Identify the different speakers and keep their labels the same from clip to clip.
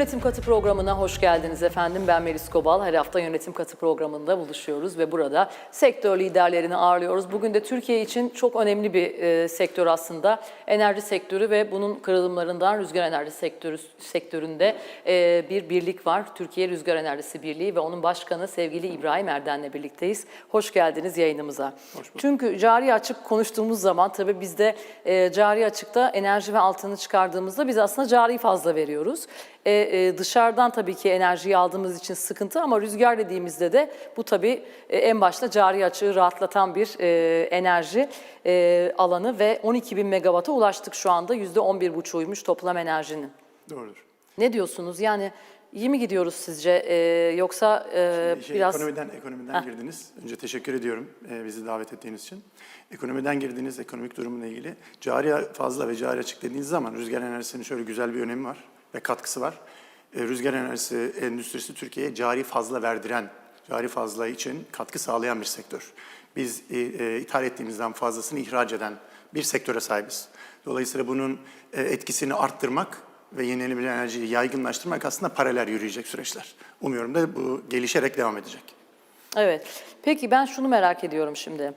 Speaker 1: Yönetim Katı programına hoş geldiniz efendim. Ben Melis Kobal. Her hafta Yönetim Katı programında buluşuyoruz ve burada sektör liderlerini ağırlıyoruz. Bugün de Türkiye için çok önemli bir e, sektör aslında. Enerji sektörü ve bunun kırılımlarından rüzgar enerji sektörü sektöründe e, bir birlik var. Türkiye Rüzgar Enerjisi Birliği ve onun başkanı sevgili İbrahim Erden'le birlikteyiz. Hoş geldiniz yayınımıza. Çünkü cari açık konuştuğumuz zaman tabii biz de e, cari açıkta enerji ve altını çıkardığımızda biz aslında cari fazla veriyoruz. E, e, dışarıdan tabii ki enerjiyi aldığımız için sıkıntı ama rüzgar dediğimizde de bu tabii e, en başta cari açığı rahatlatan bir e, enerji e, alanı ve 12 bin megawata ulaştık şu anda. %11,5'uymuş toplam enerjinin.
Speaker 2: Doğrudur.
Speaker 1: Ne diyorsunuz? Yani iyi mi gidiyoruz sizce E, yoksa e,
Speaker 2: Şey,
Speaker 1: biraz...
Speaker 2: Ekonomiden, ekonomiden girdiniz. Önce teşekkür ediyorum e, bizi davet ettiğiniz için. Ekonomiden girdiniz, ekonomik durumla ilgili. Cari fazla ve cari açık dediğiniz zaman rüzgar enerjisinin şöyle güzel bir önemi var ve katkısı var. E, rüzgar enerjisi endüstrisi Türkiye'ye cari fazla verdiren, cari fazla için katkı sağlayan bir sektör. Biz e, e, ithal ettiğimizden fazlasını ihraç eden bir sektöre sahibiz. Dolayısıyla bunun etkisini arttırmak ve yenilenebilir enerjiyi yaygınlaştırmak aslında paralel yürüyecek süreçler. Umuyorum da bu gelişerek devam edecek.
Speaker 1: Evet. Peki ben şunu merak ediyorum şimdi.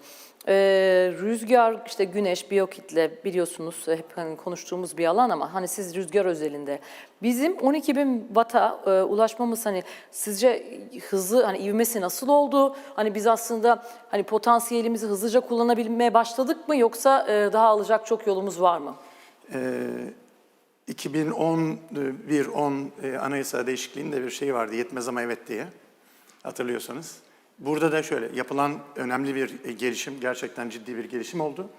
Speaker 1: Ee, rüzgar, işte güneş, biyokitle biliyorsunuz hep hani konuştuğumuz bir alan ama hani siz rüzgar özelinde. Bizim 12 bin watt'a e, ulaşmamız hani sizce hızı, hani ivmesi nasıl oldu? Hani biz aslında hani potansiyelimizi hızlıca kullanabilmeye başladık mı yoksa e, daha alacak çok yolumuz var mı?
Speaker 2: Ee, 2011-10 e, anayasa değişikliğinde bir şey vardı, yetmez ama evet diye hatırlıyorsanız. Burada da şöyle yapılan önemli bir e, gelişim, gerçekten ciddi bir gelişim oldu.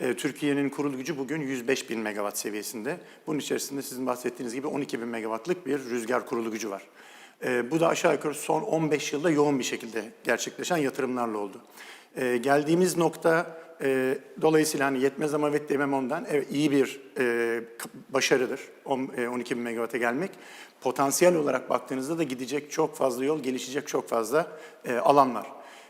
Speaker 2: E, Türkiye'nin kurulu gücü bugün 105 bin megawatt seviyesinde. Bunun içerisinde sizin bahsettiğiniz gibi 12 bin megawattlık bir rüzgar kurulu gücü var. E, Bu da aşağı yukarı son 15 yılda yoğun bir şekilde gerçekleşen yatırımlarla oldu. E, Geldiğimiz nokta e, dolayısıyla hani yetmez ama evet demem ondan evet, iyi bir e, başarıdır on- e, 12 bin megawatt'a gelmek. Potansiyel olarak baktığınızda da gidecek çok fazla yol, gelişecek çok fazla e, alan var.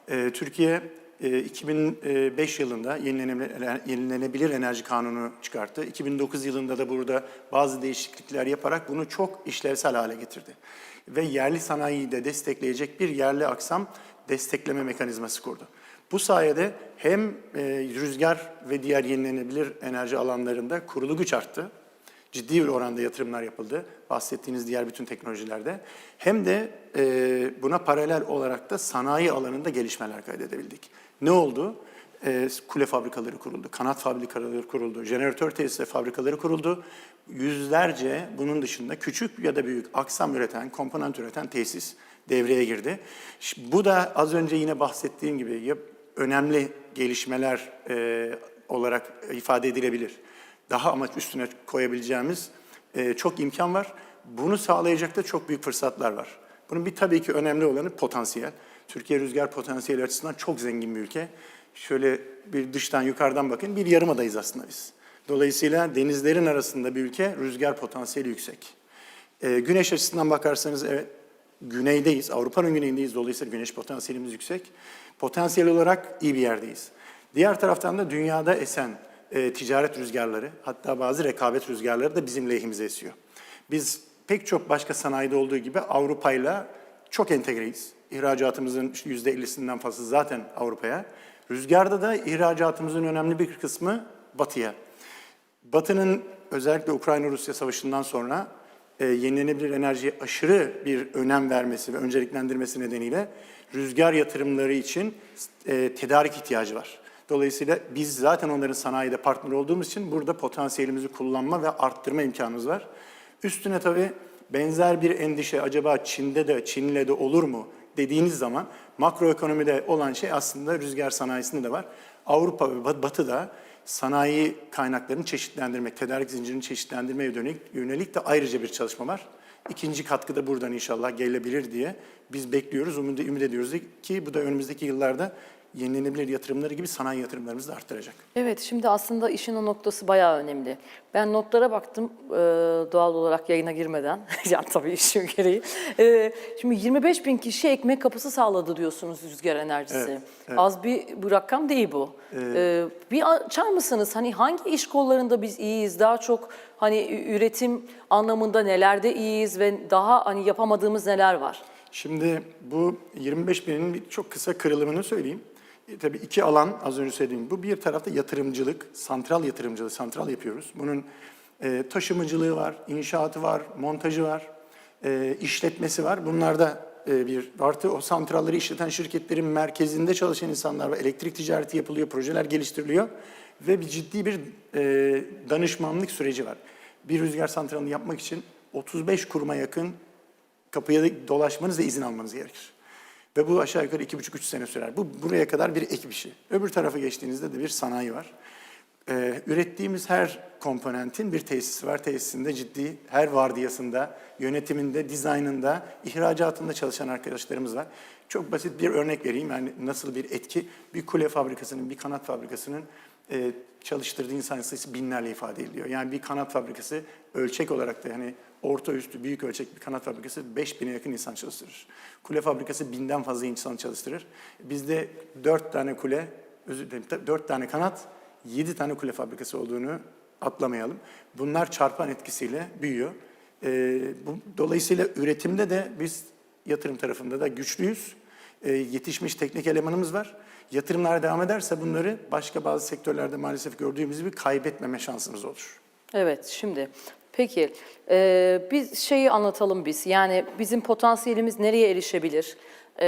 Speaker 2: E, Türkiye e, 2005 yılında yenilenebilir, yenilenebilir enerji kanunu çıkarttı. 2009 yılında da burada bazı değişiklikler yaparak bunu çok işlevsel hale getirdi. Ve yerli sanayiyi de destekleyecek bir yerli aksam destekleme mekanizması kurdu. Bu sayede hem e, rüzgar ve diğer yenilenebilir enerji alanlarında kurulu güç arttı. Ciddi bir oranda yatırımlar yapıldı. Bahsettiğiniz diğer bütün teknolojilerde. Hem de e, buna paralel olarak da sanayi alanında gelişmeler kaydedebildik. Ne oldu? E, kule fabrikaları kuruldu, kanat fabrikaları kuruldu, jeneratör tesisleri fabrikaları kuruldu. Yüzlerce bunun dışında küçük ya da büyük aksam üreten, komponent üreten tesis devreye girdi. Bu da az önce yine bahsettiğim gibi önemli gelişmeler e, olarak ifade edilebilir. Daha amaç üstüne koyabileceğimiz e, çok imkan var. Bunu sağlayacak da çok büyük fırsatlar var. Bunun bir tabii ki önemli olanı potansiyel. Türkiye rüzgar potansiyeli açısından çok zengin bir ülke. Şöyle bir dıştan yukarıdan bakın bir yarımadayız aslında biz. Dolayısıyla denizlerin arasında bir ülke rüzgar potansiyeli yüksek. Ee, güneş açısından bakarsanız evet güneydeyiz, Avrupa'nın güneyindeyiz. Dolayısıyla güneş potansiyelimiz yüksek. Potansiyel olarak iyi bir yerdeyiz. Diğer taraftan da dünyada esen e, ticaret rüzgarları, hatta bazı rekabet rüzgarları da bizim lehimize esiyor. Biz pek çok başka sanayide olduğu gibi Avrupa'yla çok entegreyiz. İhracatımızın işte %50'sinden fazlası zaten Avrupa'ya. Rüzgarda da ihracatımızın önemli bir kısmı batıya. Batı'nın özellikle Ukrayna-Rusya savaşından sonra e, yenilenebilir enerjiye aşırı bir önem vermesi ve önceliklendirmesi nedeniyle rüzgar yatırımları için e, tedarik ihtiyacı var. Dolayısıyla biz zaten onların sanayide partner olduğumuz için burada potansiyelimizi kullanma ve arttırma imkanımız var. Üstüne tabii benzer bir endişe acaba Çin'de de Çin'le de olur mu dediğiniz zaman makroekonomide olan şey aslında rüzgar sanayisinde de var. Avrupa ve Bat- Batı'da sanayi kaynaklarını çeşitlendirmek, tedarik zincirini çeşitlendirmeye yönelik, yönelik de ayrıca bir çalışma var. İkinci katkı da buradan inşallah gelebilir diye biz bekliyoruz, umut, ümit ediyoruz ki bu da önümüzdeki yıllarda yenilenebilir yatırımları gibi sanayi yatırımlarımızı da arttıracak.
Speaker 1: Evet, şimdi aslında işin o noktası bayağı önemli. Ben notlara baktım e, doğal olarak yayına girmeden. yani tabii işim gereği. E, şimdi 25 bin kişi ekmek kapısı sağladı diyorsunuz rüzgar enerjisi.
Speaker 2: Evet, evet.
Speaker 1: Az bir, bir rakam değil bu. E, bir açar mısınız? Hani hangi iş kollarında biz iyiyiz? Daha çok hani üretim anlamında nelerde iyiyiz ve daha hani yapamadığımız neler var?
Speaker 2: Şimdi bu 25 binin bir çok kısa kırılımını söyleyeyim. E, tabii iki alan az önce söylediğim bu. Bir tarafta yatırımcılık, santral yatırımcılık, santral yapıyoruz. Bunun e, taşımacılığı var, inşaatı var, montajı var, e, işletmesi var. Bunlarda e, bir artı o santralleri işleten şirketlerin merkezinde çalışan insanlar var. Elektrik ticareti yapılıyor, projeler geliştiriliyor ve bir ciddi bir e, danışmanlık süreci var. Bir rüzgar santralini yapmak için 35 kuruma yakın kapıya dolaşmanız ve izin almanız gerekir. Ve bu aşağı yukarı iki buçuk üç sene sürer. Bu buraya kadar bir ekip işi. Öbür tarafa geçtiğinizde de bir sanayi var. Ee, ürettiğimiz her komponentin bir tesisi var. Tesisinde ciddi her vardiyasında, yönetiminde, dizaynında, ihracatında çalışan arkadaşlarımız var. Çok basit bir örnek vereyim. Yani nasıl bir etki? Bir kule fabrikasının, bir kanat fabrikasının e, çalıştırdığı insan sayısı binlerle ifade ediliyor. Yani bir kanat fabrikası ölçek olarak da yani orta üstü büyük ölçek bir kanat fabrikası 5000'e yakın insan çalıştırır. Kule fabrikası binden fazla insan çalıştırır. Bizde 4 tane kule, özür dilerim 4 tane kanat, 7 tane kule fabrikası olduğunu atlamayalım. Bunlar çarpan etkisiyle büyüyor. Ee, bu, dolayısıyla üretimde de biz yatırım tarafında da güçlüyüz. Ee, yetişmiş teknik elemanımız var. Yatırımlar devam ederse bunları başka bazı sektörlerde maalesef gördüğümüz gibi kaybetmeme şansımız olur.
Speaker 1: Evet, şimdi peki e, biz şeyi anlatalım biz. Yani bizim potansiyelimiz nereye erişebilir E,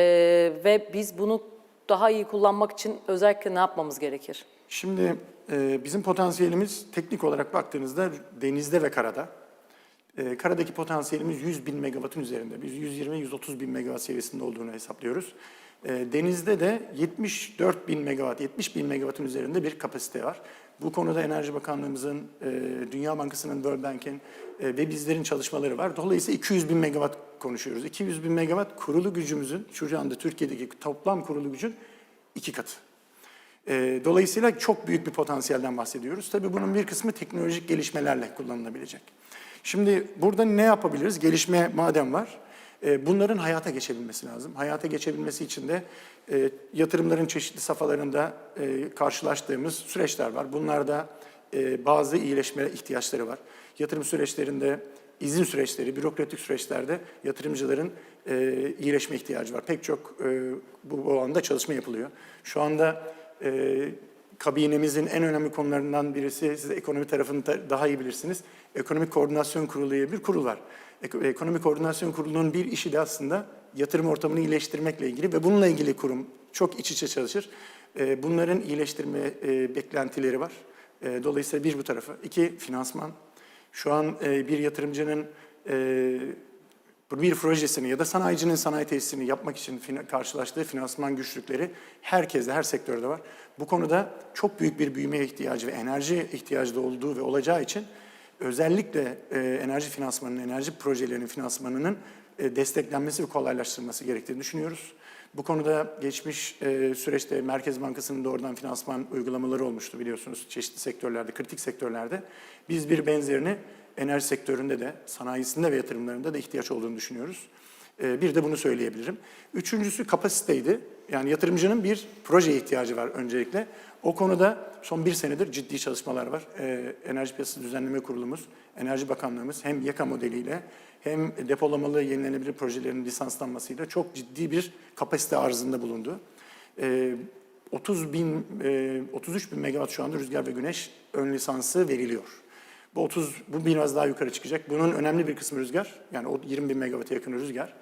Speaker 1: ve biz bunu daha iyi kullanmak için özellikle ne yapmamız gerekir?
Speaker 2: Şimdi e, bizim potansiyelimiz teknik olarak baktığınızda denizde ve karada. E, karadaki potansiyelimiz 100 bin megawattın üzerinde. Biz 120-130 bin megawatt seviyesinde olduğunu hesaplıyoruz. E, denizde de 74 bin megawatt, 70 bin megawattın üzerinde bir kapasite var. Bu konuda Enerji Bakanlığımızın, e, Dünya Bankası'nın, World Bank'in e, ve bizlerin çalışmaları var. Dolayısıyla 200 bin megawatt konuşuyoruz. 200 bin megawatt kurulu gücümüzün, şu anda Türkiye'deki toplam kurulu gücün iki katı. E, Dolayısıyla çok büyük bir potansiyelden bahsediyoruz. Tabii bunun bir kısmı teknolojik gelişmelerle kullanılabilecek. Şimdi burada ne yapabiliriz? Gelişme madem var, e, bunların hayata geçebilmesi lazım. Hayata geçebilmesi için de e, yatırımların çeşitli safhalarında e, karşılaştığımız süreçler var. Bunlarda e, bazı iyileşme ihtiyaçları var. Yatırım süreçlerinde izin süreçleri, bürokratik süreçlerde yatırımcıların e, iyileşme ihtiyacı var. Pek çok e, bu, bu alanda çalışma yapılıyor. Şu anda e, kabinemizin en önemli konularından birisi, siz ekonomi tarafını da daha iyi bilirsiniz. Ekonomik Koordinasyon Kurulu diye bir kurul var. Eko- Ekonomik Koordinasyon Kurulu'nun bir işi de aslında yatırım ortamını iyileştirmekle ilgili ve bununla ilgili kurum çok iç içe çalışır. E, Bunların iyileştirme e, beklentileri var. E, Dolayısıyla bir bu tarafı. İki, finansman. Şu an e, bir yatırımcının e, bir projesini ya da sanayicinin sanayi tesisini yapmak için karşılaştığı finansman güçlükleri herkeste, her sektörde var. Bu konuda çok büyük bir büyümeye ihtiyacı ve enerji ihtiyacı da olduğu ve olacağı için özellikle e, enerji finansmanının, enerji projelerinin finansmanının e, desteklenmesi ve kolaylaştırılması gerektiğini düşünüyoruz. Bu konuda geçmiş e, süreçte Merkez Bankası'nın doğrudan finansman uygulamaları olmuştu biliyorsunuz çeşitli sektörlerde, kritik sektörlerde. Biz bir benzerini enerji sektöründe de, sanayisinde ve yatırımlarında da ihtiyaç olduğunu düşünüyoruz. E, bir de bunu söyleyebilirim. Üçüncüsü kapasiteydi. Yani yatırımcının bir projeye ihtiyacı var öncelikle. O konuda son bir senedir ciddi çalışmalar var. E, Enerji Piyasası Düzenleme Kurulumuz, Enerji Bakanlığımız hem YAKA modeliyle hem depolamalı yenilenebilir projelerin lisanslanmasıyla çok ciddi bir kapasite arzında bulundu. E, 30 bin, e, 33 bin megawatt şu anda rüzgar ve güneş ön lisansı veriliyor. Bu 30, bu biraz daha yukarı çıkacak. Bunun önemli bir kısmı rüzgar. Yani o 20 bin megawatt'a yakın rüzgar.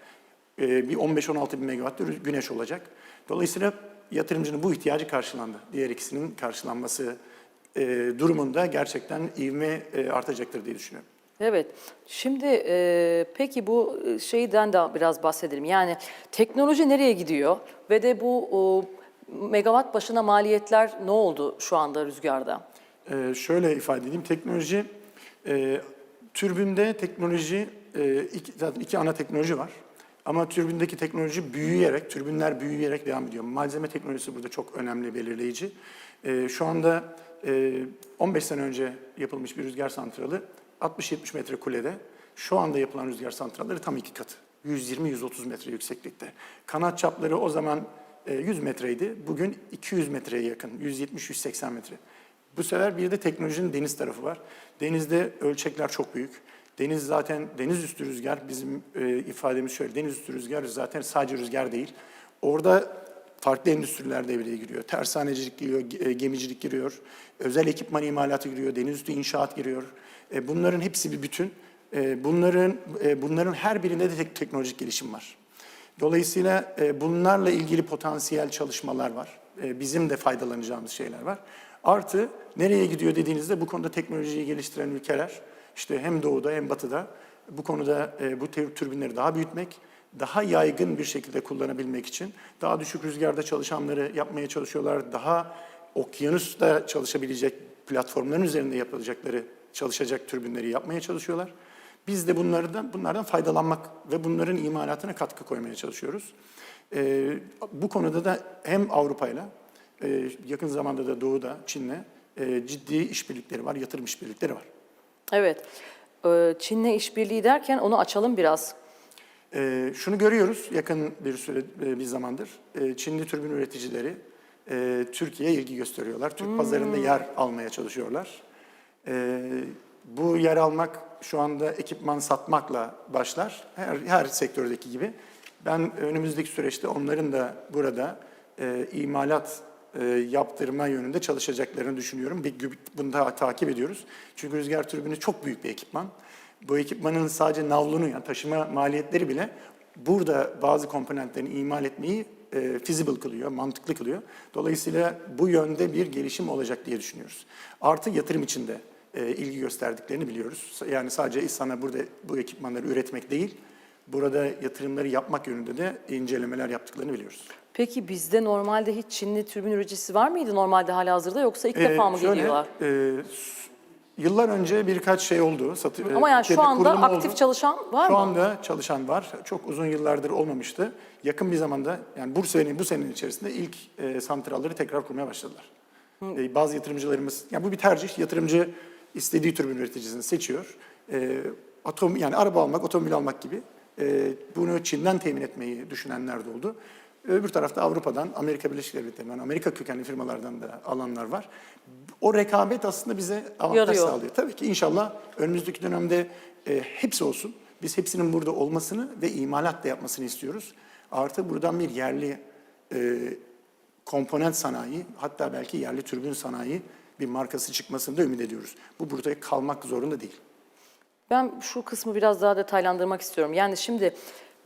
Speaker 2: Ee, bir 15-16 bin megawatt da güneş olacak. Dolayısıyla yatırımcının bu ihtiyacı karşılandı. Diğer ikisinin karşılanması e, durumunda gerçekten ivme e, artacaktır diye düşünüyorum.
Speaker 1: Evet. Şimdi e, peki bu e, şeyden de biraz bahsedelim. Yani teknoloji nereye gidiyor ve de bu o, megawatt başına maliyetler ne oldu şu anda rüzgarda?
Speaker 2: Ee, şöyle ifade edeyim, teknoloji, e, türbünde teknoloji, e, iki, zaten iki ana teknoloji var. Ama türbindeki teknoloji büyüyerek, türbinler büyüyerek devam ediyor. Malzeme teknolojisi burada çok önemli, belirleyici. Ee, şu anda e, 15 sene önce yapılmış bir rüzgar santralı 60-70 metre kulede. Şu anda yapılan rüzgar santralleri tam iki katı. 120-130 metre yükseklikte. Kanat çapları o zaman e, 100 metreydi. Bugün 200 metreye yakın, 170-180 metre. Bu sefer bir de teknolojinin deniz tarafı var. Denizde ölçekler çok büyük. Deniz zaten deniz üstü rüzgar bizim e, ifademiz şöyle deniz üstü rüzgar zaten sadece rüzgar değil. Orada farklı endüstriler devreye giriyor. Tersanecilik giriyor, e, gemicilik giriyor, özel ekipman imalatı giriyor, deniz üstü inşaat giriyor. E, bunların hepsi bir bütün. E, bunların e, bunların her birinde de tek- teknolojik gelişim var. Dolayısıyla e, bunlarla ilgili potansiyel çalışmalar var. E, bizim de faydalanacağımız şeyler var. Artı nereye gidiyor dediğinizde bu konuda teknolojiyi geliştiren ülkeler işte hem doğuda hem batıda bu konuda e, bu tür- türbinleri daha büyütmek, daha yaygın bir şekilde kullanabilmek için daha düşük rüzgarda çalışanları yapmaya çalışıyorlar. Daha okyanusta çalışabilecek platformların üzerinde yapılacakları çalışacak türbinleri yapmaya çalışıyorlar. Biz de bunlardan bunlardan faydalanmak ve bunların imalatına katkı koymaya çalışıyoruz. Ee, bu konuda da hem Avrupa'yla e, yakın zamanda da Doğu'da Çin'le e, ciddi işbirlikleri var, yatırım işbirlikleri var.
Speaker 1: Evet. Ee, Çin'le işbirliği derken onu açalım biraz.
Speaker 2: Ee, şunu görüyoruz yakın bir süre e, bir zamandır. Ee, Çinli türbin üreticileri e, Türkiye'ye ilgi gösteriyorlar. Türk pazarında yer almaya çalışıyorlar. Ee, bu yer almak şu anda ekipman satmakla başlar. Her, her sektördeki gibi. Ben önümüzdeki süreçte onların da burada e, imalat e, yaptırma yönünde çalışacaklarını düşünüyorum. Bunu da takip ediyoruz. Çünkü rüzgar türbini çok büyük bir ekipman. Bu ekipmanın sadece navlunu yani taşıma maliyetleri bile burada bazı komponentlerini imal etmeyi e, feasible kılıyor, mantıklı kılıyor. Dolayısıyla bu yönde bir gelişim olacak diye düşünüyoruz. Artı yatırım içinde e, ilgi gösterdiklerini biliyoruz. Yani sadece sana burada bu ekipmanları üretmek değil, burada yatırımları yapmak yönünde de incelemeler yaptıklarını biliyoruz.
Speaker 1: Peki bizde normalde hiç Çinli türbin üreticisi var mıydı normalde hala hazırda yoksa ilk
Speaker 2: Ee,
Speaker 1: defa mı
Speaker 2: şöyle,
Speaker 1: geliyorlar?
Speaker 2: e, yıllar önce birkaç şey oldu. Satı,
Speaker 1: Ama yani şu anda aktif
Speaker 2: oldu.
Speaker 1: çalışan var
Speaker 2: Şu
Speaker 1: mı?
Speaker 2: anda çalışan var. Çok uzun yıllardır olmamıştı. Yakın bir zamanda yani bu senenin bu senenin içerisinde ilk e, santralleri tekrar kurmaya başladılar. E, bazı yatırımcılarımız yani bu bir tercih. Yatırımcı istediği türbin üreticisini seçiyor. E, atom yani araba almak, otomobil almak gibi e, bunu Çin'den temin etmeyi düşünenler de oldu. Öbür tarafta Avrupa'dan, Amerika Birleşik Devletleri'nden, Amerika kökenli firmalardan da alanlar var. O rekabet aslında bize avantaj
Speaker 1: Yarıyor.
Speaker 2: sağlıyor. Tabii ki inşallah önümüzdeki dönemde e, hepsi olsun. Biz hepsinin burada olmasını ve imalat da yapmasını istiyoruz. Artı buradan bir yerli e, komponent sanayi, hatta belki yerli türbün sanayi bir markası çıkmasını da ümit ediyoruz. Bu burada kalmak zorunda değil.
Speaker 1: Ben şu kısmı biraz daha detaylandırmak istiyorum. Yani şimdi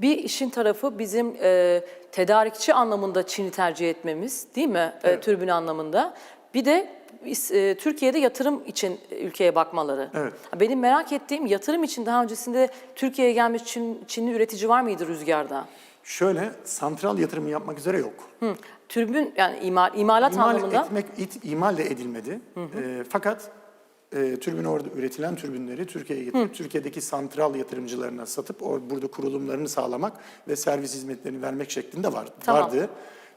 Speaker 1: bir işin tarafı bizim e, tedarikçi anlamında Çin'i tercih etmemiz değil mi? E,
Speaker 2: Evet.
Speaker 1: türbün anlamında. Bir de e, Türkiye'de yatırım için ülkeye bakmaları.
Speaker 2: Evet.
Speaker 1: Benim merak ettiğim yatırım için daha öncesinde Türkiye'ye gelmiş Çin, Çinli üretici var mıydı rüzgarda?
Speaker 2: Şöyle, santral yatırımı yapmak üzere yok.
Speaker 1: Hı. Türbün yani imal, imalat
Speaker 2: İmal
Speaker 1: anlamında.
Speaker 2: etmek, it, imal de edilmedi. E, fakat e, türbün orada üretilen türbinleri Türkiye'ye getirip Türkiye'deki santral yatırımcılarına satıp or, burada kurulumlarını sağlamak ve servis hizmetlerini vermek şeklinde var,
Speaker 1: Tamam.
Speaker 2: vardı.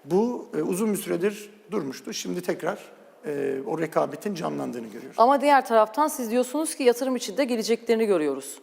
Speaker 2: Bu e, uzun bir süredir durmuştu. Şimdi tekrar e, o rekabetin canlandığını görüyoruz.
Speaker 1: Ama diğer taraftan siz diyorsunuz ki yatırım için de geleceklerini görüyoruz.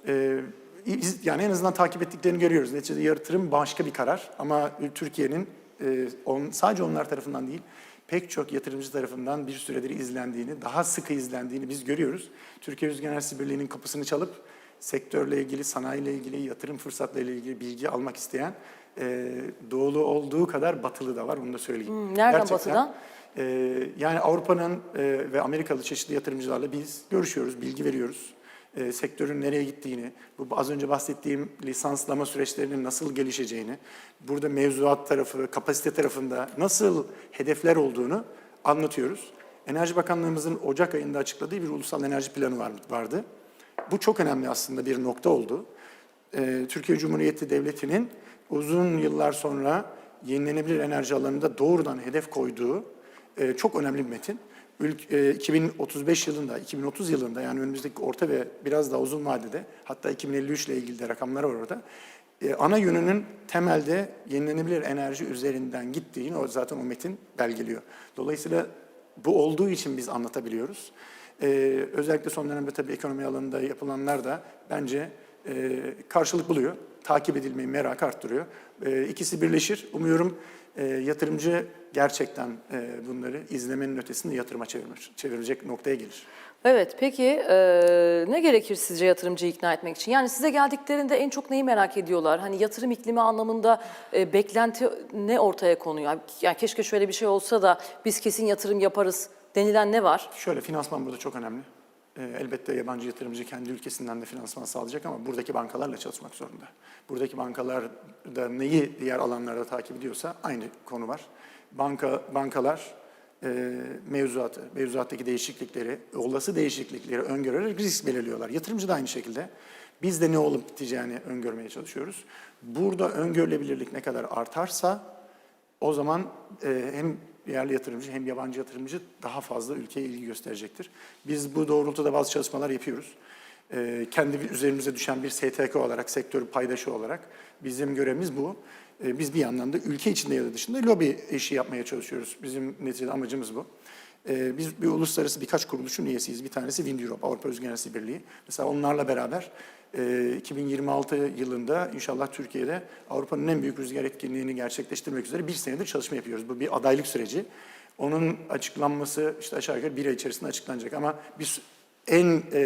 Speaker 2: Biz- yani en azından takip ettiklerini görüyoruz. Neticede yatırım başka bir karar ama Türkiye'nin e, on, sadece onlar tarafından değil, pek çok yatırımcı tarafından bir süredir izlendiğini, daha sıkı izlendiğini biz görüyoruz. Türkiye Rüzgar Enerjisi Birliği'nin kapısını çalıp sektörle ilgili, sanayiyle ilgili, yatırım fırsatlarıyla ilgili bilgi almak isteyen e, doğulu olduğu kadar batılı da var, bunu da söyleyeyim.
Speaker 1: Hmm, nereden batıdan?
Speaker 2: Ee, yani Avrupa'nın e, ve Amerikalı çeşitli yatırımcılarla biz görüşüyoruz, bilgi veriyoruz. Ee, sektörün nereye gittiğini, bu az önce bahsettiğim lisanslama süreçlerinin nasıl gelişeceğini, burada mevzuat tarafı, kapasite tarafında nasıl hedefler olduğunu anlatıyoruz. Enerji Bakanlığımızın Ocak ayında açıkladığı bir ulusal enerji planı var- vardı. Bu çok önemli aslında bir nokta oldu. Ee, Türkiye Cumhuriyeti Devleti'nin uzun yıllar sonra yenilenebilir enerji alanında doğrudan hedef koyduğu e, çok önemli bir metin. Ülk, e, 2035 yılında, 2030 yılında yani önümüzdeki orta ve biraz daha uzun vadede hatta 2053 ile ilgili de rakamlar var orada. E, ana yönünün temelde yenilenebilir enerji üzerinden gittiğini o zaten o metin belgeliyor. Dolayısıyla bu olduğu için biz anlatabiliyoruz. E, özellikle son dönemde tabii ekonomi alanında yapılanlar da bence e, karşılık buluyor. Takip edilmeyi merak arttırıyor. E, ikisi birleşir. Umuyorum e, yatırımcı gerçekten e, bunları izlemenin ötesinde yatırıma çevirmiş, çevirecek noktaya gelir.
Speaker 1: Evet, peki e, ne gerekir sizce yatırımcıyı ikna etmek için? Yani size geldiklerinde en çok neyi merak ediyorlar? Hani yatırım iklimi anlamında e, beklenti ne ortaya konuyor? Yani keşke şöyle bir şey olsa da biz kesin yatırım yaparız denilen ne var?
Speaker 2: Şöyle finansman burada çok önemli. Ee, elbette yabancı yatırımcı kendi ülkesinden de finansman sağlayacak ama buradaki bankalarla çalışmak zorunda. Buradaki bankalar da neyi diğer alanlarda takip ediyorsa aynı konu var. Banka bankalar e, mevzuatı, mevzuattaki değişiklikleri, olası değişiklikleri öngörerek risk belirliyorlar. Yatırımcı da aynı şekilde. Biz de ne olup biteceğini öngörmeye çalışıyoruz. Burada öngörülebilirlik ne kadar artarsa o zaman e, hem yerli yatırımcı hem yabancı yatırımcı daha fazla ülkeye ilgi gösterecektir. Biz bu doğrultuda bazı çalışmalar yapıyoruz. E, kendi üzerimize düşen bir STK olarak, sektör paydaşı olarak bizim görevimiz bu. E, biz bir yandan da ülke içinde ya da dışında lobi işi yapmaya çalışıyoruz. Bizim neticede amacımız bu. Ee, Biz bir uluslararası birkaç kuruluşun üyesiyiz. Bir tanesi Wind Europe, Avrupa Enerjisi Birliği. Mesela onlarla beraber e, 2026 yılında inşallah Türkiye'de Avrupa'nın en büyük rüzgar etkinliğini gerçekleştirmek üzere bir senedir çalışma yapıyoruz. Bu bir adaylık süreci. Onun açıklanması işte aşağı yukarı bir ay içerisinde açıklanacak. Ama biz en e,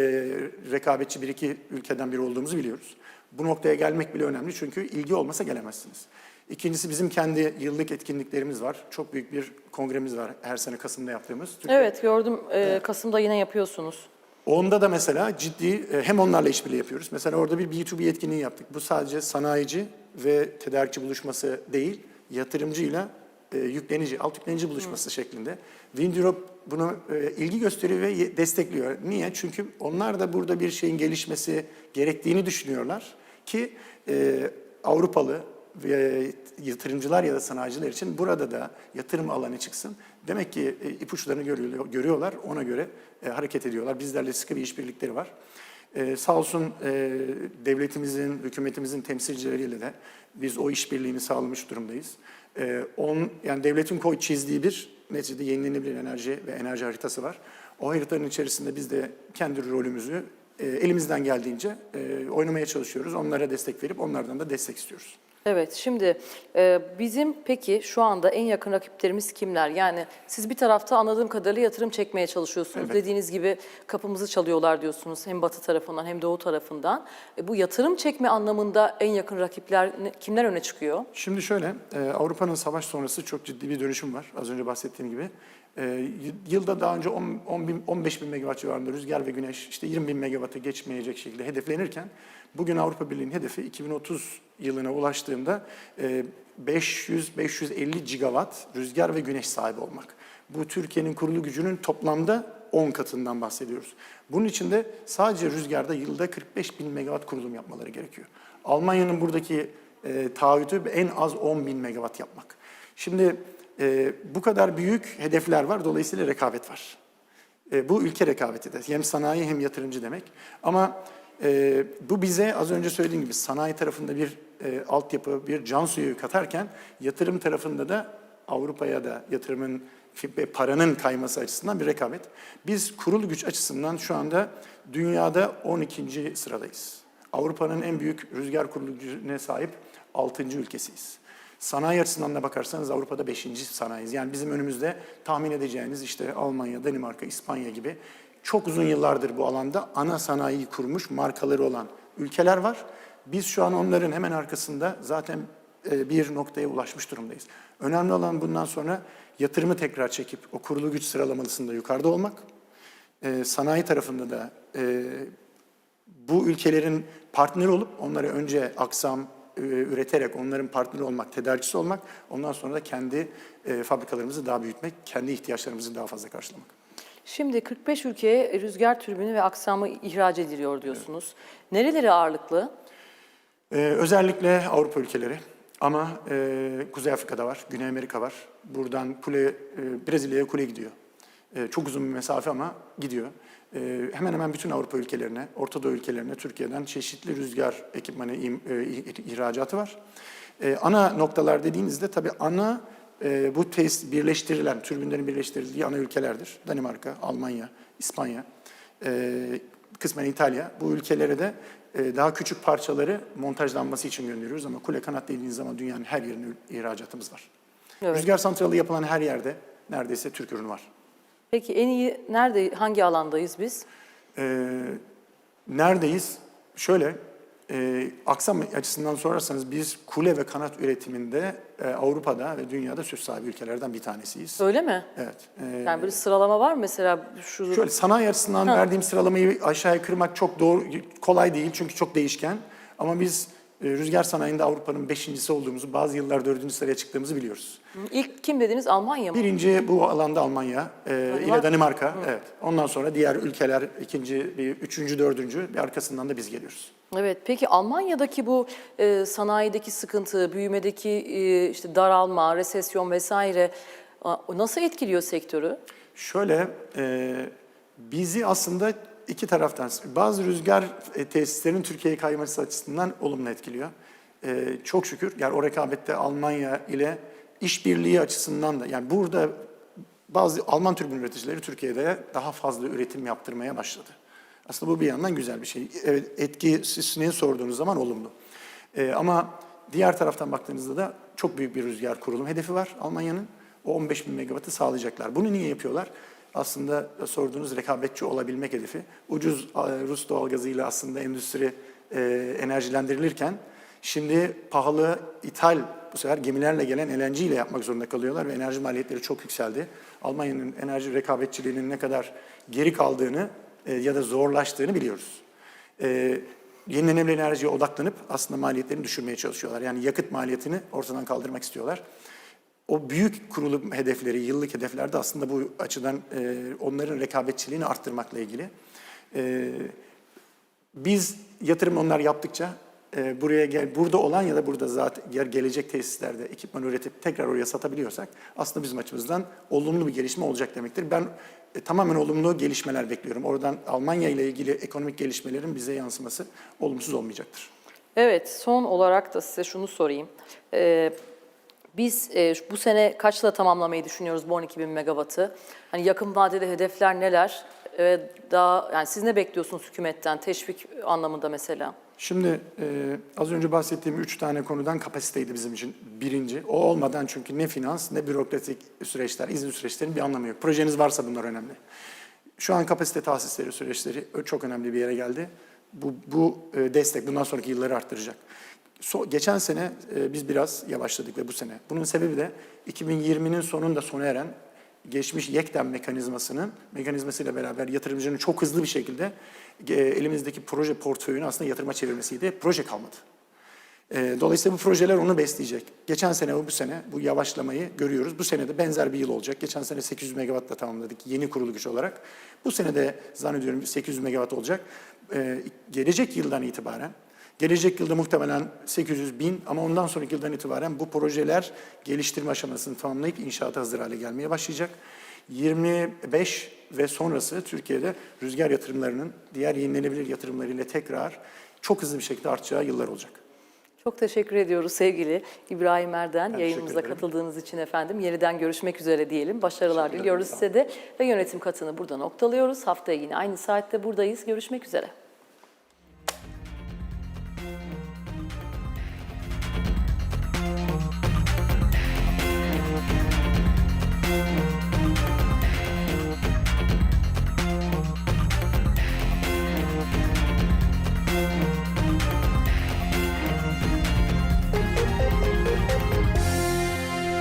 Speaker 2: rekabetçi bir iki ülkeden biri olduğumuzu biliyoruz. Bu noktaya gelmek bile önemli çünkü ilgi olmasa gelemezsiniz. İkincisi bizim kendi yıllık etkinliklerimiz var. Çok büyük bir kongremiz var her sene Kasım'da yaptığımız. Türkiye-
Speaker 1: Evet, gördüm e, Kasım'da yine yapıyorsunuz.
Speaker 2: Onda da mesela ciddi e, hem onlarla işbirliği yapıyoruz. Mesela orada bir B2B etkinliği yaptık. Bu sadece sanayici ve tedarikçi buluşması değil, yatırımcıyla e, yüklenici, alt yüklenici buluşması şeklinde. Wind Europe bunu e, ilgi gösteriyor ve destekliyor. Niye? Çünkü onlar da burada bir şeyin gelişmesi gerektiğini düşünüyorlar ki e, Avrupalı ve yatırımcılar ya da sanayiciler için burada da yatırım alanı çıksın. Demek ki e, ipuçlarını görüyor, görüyorlar, ona göre e, hareket ediyorlar. Bizlerle sıkı bir işbirlikleri var. E, sağ olsun e, devletimizin, hükümetimizin temsilcileriyle de biz o işbirliğini sağlamış durumdayız. E, on, yani devletin koy çizdiği bir neticede yenilenebilir enerji ve enerji haritası var. O haritanın içerisinde biz de kendi rolümüzü e, elimizden geldiğince e, oynamaya çalışıyoruz. Onlara destek verip onlardan da destek istiyoruz.
Speaker 1: Evet, şimdi e, bizim peki şu anda en yakın rakiplerimiz kimler? Yani siz bir tarafta anladığım kadarıyla yatırım çekmeye çalışıyorsunuz.
Speaker 2: Evet.
Speaker 1: Dediğiniz gibi kapımızı çalıyorlar diyorsunuz hem batı tarafından hem doğu tarafından. E, bu yatırım çekme anlamında en yakın rakipler ne- kimler öne çıkıyor?
Speaker 2: Şimdi şöyle, e, Avrupa'nın savaş sonrası çok ciddi bir dönüşüm var. Az önce bahsettiğim gibi. E, yılda daha önce 10, 10 bin, 15 bin megawatt civarında rüzgar ve güneş, işte 20 bin megawattı geçmeyecek şekilde hedeflenirken, bugün Avrupa Birliği'nin hedefi 2030 yılına ulaştığında e, 500-550 gigawatt rüzgar ve güneş sahibi olmak. Bu Türkiye'nin kurulu gücünün toplamda 10 katından bahsediyoruz. Bunun için de sadece rüzgarda yılda 45 bin megawatt kurulum yapmaları gerekiyor. Almanya'nın buradaki e, taahhütü en az 10 bin megawatt yapmak. Şimdi e, bu kadar büyük hedefler var, dolayısıyla rekabet var. E, bu ülke rekabeti de hem sanayi hem yatırımcı demek. Ama e, bu bize az önce söylediğim gibi sanayi tarafında bir e, altyapı, bir can suyu katarken yatırım tarafında da Avrupa'ya da yatırımın ve paranın kayması açısından bir rekabet. Biz kurulu güç açısından şu anda dünyada 12. sıradayız. Avrupa'nın en büyük rüzgar kurulu gücüne sahip 6. ülkesiyiz. Sanayi açısından da bakarsanız Avrupa'da 5. sanayiyiz. Yani bizim önümüzde tahmin edeceğiniz işte Almanya, Danimarka, İspanya gibi çok uzun yıllardır bu alanda ana sanayiyi kurmuş markaları olan ülkeler var. Biz şu an onların hemen arkasında zaten e, bir noktaya ulaşmış durumdayız. Önemli olan bundan sonra yatırımı tekrar çekip o kurulu güç sıralamasında yukarıda olmak. E, Sanayi tarafında da e, bu ülkelerin partneri olup onları önce aksam üreterek onların partneri olmak, tedarikçisi olmak, ondan sonra da kendi e, fabrikalarımızı daha büyütmek, kendi ihtiyaçlarımızı daha fazla karşılamak.
Speaker 1: Şimdi 45 ülkeye rüzgar türbini ve aksamı ihraç ediliyor diyorsunuz. Nereleri ağırlıklı?
Speaker 2: Ee, özellikle Avrupa ülkeleri ama e, Kuzey Afrika'da var, Güney Amerika var. Buradan kule, e, Brezilya'ya kule gidiyor. E, çok uzun bir mesafe ama gidiyor. E, hemen hemen bütün Avrupa ülkelerine, Orta Doğu ülkelerine Türkiye'den çeşitli rüzgar ekipmanı im- e, ih- ihracatı var. E, ana noktalar dediğinizde tabii ana e, bu tesis birleştirilen, türbinlerin birleştirildiği ana ülkelerdir. Danimarka, Almanya, İspanya, e, kısmen İtalya. Bu ülkelere de e, daha küçük parçaları montajlanması için gönderiyoruz ama kule kanat dediğiniz zaman dünyanın her yerine ihracatımız var.
Speaker 1: Evet.
Speaker 2: Rüzgar santralı yapılan her yerde neredeyse Türk ürünü var.
Speaker 1: Peki en iyi nerede, hangi alandayız biz?
Speaker 2: Ee, neredeyiz? Şöyle, e, aksam açısından sorarsanız biz kule ve kanat üretiminde e, Avrupa'da ve dünyada söz sahibi ülkelerden bir tanesiyiz.
Speaker 1: Öyle mi?
Speaker 2: Evet. e,
Speaker 1: Yani böyle sıralama var mı mesela şu
Speaker 2: Şöyle sanayi açısından
Speaker 1: Ha.
Speaker 2: verdiğim sıralamayı aşağıya kırmak çok doğru kolay değil çünkü çok değişken. Ama biz rüzgar sanayinde Avrupa'nın beşincisi olduğumuzu, bazı yıllar dördüncü sıraya çıktığımızı biliyoruz.
Speaker 1: ilk kim dediniz Almanya mı?
Speaker 2: Birinci bu alanda Almanya e, ile
Speaker 1: Danimarka.
Speaker 2: Danimarka. Evet. Ondan sonra diğer ülkeler ikinci, bir, üçüncü, dördüncü. Bir arkasından da biz geliyoruz.
Speaker 1: Evet. Peki Almanya'daki bu e, sanayideki sıkıntı, büyümedeki e, işte daralma, resesyon vesaire nasıl etkiliyor sektörü?
Speaker 2: Şöyle, e, bizi aslında iki taraftan, bazı rüzgar e, tesislerinin Türkiye'ye kayması açısından olumlu etkiliyor. E, çok şükür, yani o rekabette Almanya ile işbirliği açısından da, yani burada bazı Alman türbin üreticileri Türkiye'de daha fazla üretim yaptırmaya başladı. Aslında bu bir yandan güzel bir şey. Evet, etkisini sorduğunuz zaman olumlu. E, ama diğer taraftan baktığınızda da çok büyük bir rüzgar kurulum hedefi var Almanya'nın. O 15 bin megawattı sağlayacaklar. Bunu niye yapıyorlar? Aslında sorduğunuz rekabetçi olabilmek hedefi. Ucuz e, Rus doğalgazıyla aslında endüstri e, enerjilendirilirken şimdi pahalı ithal bu sefer gemilerle gelen LNG ile yapmak zorunda kalıyorlar ve enerji maliyetleri çok yükseldi. Almanya'nın enerji rekabetçiliğinin ne kadar geri kaldığını e, ya da zorlaştığını biliyoruz. E, yenilenebilir enerjiye odaklanıp aslında maliyetlerini düşürmeye çalışıyorlar. Yani yakıt maliyetini ortadan kaldırmak istiyorlar. O büyük kurulum hedefleri, yıllık hedeflerde aslında bu açıdan e, onların rekabetçiliğini arttırmakla ilgili. E, biz yatırım onlar yaptıkça e, buraya gel, burada olan ya da burada zaten gelecek tesislerde ekipman üretip tekrar oraya satabiliyorsak aslında bizim açımızdan olumlu bir gelişme olacak demektir. Ben e, tamamen olumlu gelişmeler bekliyorum. Oradan Almanya ile ilgili ekonomik gelişmelerin bize yansıması olumsuz olmayacaktır.
Speaker 1: Evet, son olarak da size şunu sorayım. Ee, biz e, bu sene kaçla tamamlamayı düşünüyoruz bu 12 bin megawattı? Hani yakın vadede hedefler neler? Ee, daha yani siz ne bekliyorsunuz hükümetten teşvik anlamında mesela?
Speaker 2: Şimdi e, az önce bahsettiğim üç tane konudan kapasiteydi bizim için birinci. O olmadan çünkü ne finans ne bürokratik süreçler, izin süreçlerin bir anlamı yok. Projeniz varsa bunlar önemli. Şu an kapasite tahsisleri süreçleri çok önemli bir yere geldi. Bu, bu e, destek bundan sonraki yılları arttıracak. So, geçen sene e, biz biraz yavaşladık ve bu sene. Bunun sebebi de 2020'nin sonunda sona eren geçmiş yekten mekanizmasının mekanizmasıyla beraber yatırımcının çok hızlı bir şekilde e, elimizdeki proje portföyünü aslında yatırıma çevirmesiydi. Proje kalmadı. E, Dolayısıyla bu projeler onu besleyecek. Geçen sene ve bu sene bu yavaşlamayı görüyoruz. Bu sene de benzer bir yıl olacak. Geçen sene 800 megawattla tamamladık yeni kurulu güç olarak. Bu sene de zannediyorum 800 megawatt olacak. E, Gelecek yıldan itibaren Gelecek yılda muhtemelen 800 bin ama ondan sonraki yıldan itibaren bu projeler geliştirme aşamasını tamamlayıp inşaata hazır hale gelmeye başlayacak. 25 ve sonrası Türkiye'de rüzgar yatırımlarının diğer yenilenebilir yatırımlarıyla tekrar çok hızlı bir şekilde artacağı yıllar olacak.
Speaker 1: Çok teşekkür ediyoruz sevgili İbrahim Erden
Speaker 2: Ben
Speaker 1: yayınımıza katıldığınız için efendim. Yeniden görüşmek üzere diyelim. Başarılar diliyoruz size de ve yönetim katını burada noktalıyoruz. Haftaya yine aynı saatte buradayız. Görüşmek üzere.